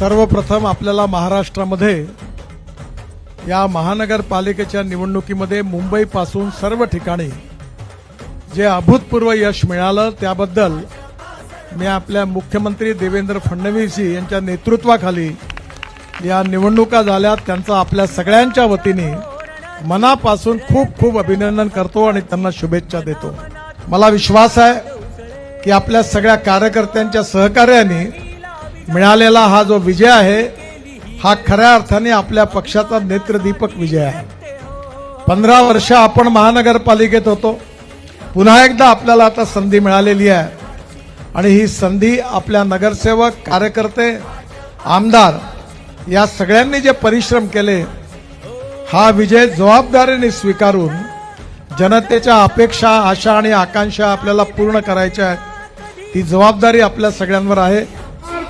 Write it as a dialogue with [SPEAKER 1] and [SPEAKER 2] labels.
[SPEAKER 1] सर्वप्रथम आपल्याला महाराष्ट्रामध्ये या महानगरपालिकेच्या निवडणुकीमध्ये मुंबईपासून सर्व ठिकाणी जे अभूतपूर्व यश मिळालं त्याबद्दल मी आपल्या मुख्यमंत्री देवेंद्र फडणवीस यांच्या नेतृत्वाखाली या निवडणुका झाल्या. त्यांचा आपल्या सगळ्यांच्या वतीने मनापासून खूप खूप अभिनंदन करतो आणि त्यांना शुभेच्छा देतो. मला विश्वास आहे की आपल्या सगळ्या कार्यकर्त्यांच्या सहकार्याने मिळालेला हा जो विजय आहे हा खऱ्या अर्थाने आपल्या पक्षाचा नेत्रदीपक विजय आहे. पंधरा वर्ष आपण महानगरपालिकेत होतो. पुन्हा एकदा आपल्याला आता संधी मिळालेली आहे. आणि ही संधी आपल्या नगरसेवक कार्यकर्ते आमदार या सगळ्यांनी जे परिश्रम केले हा विजय जबाबदारीने स्वीकारून जनतेच्या अपेक्षा आशा आणि आकांक्षा आपल्याला पूर्ण करायच्या आहेत. ती जबाबदारी आपल्या सगळ्यांवर आहे.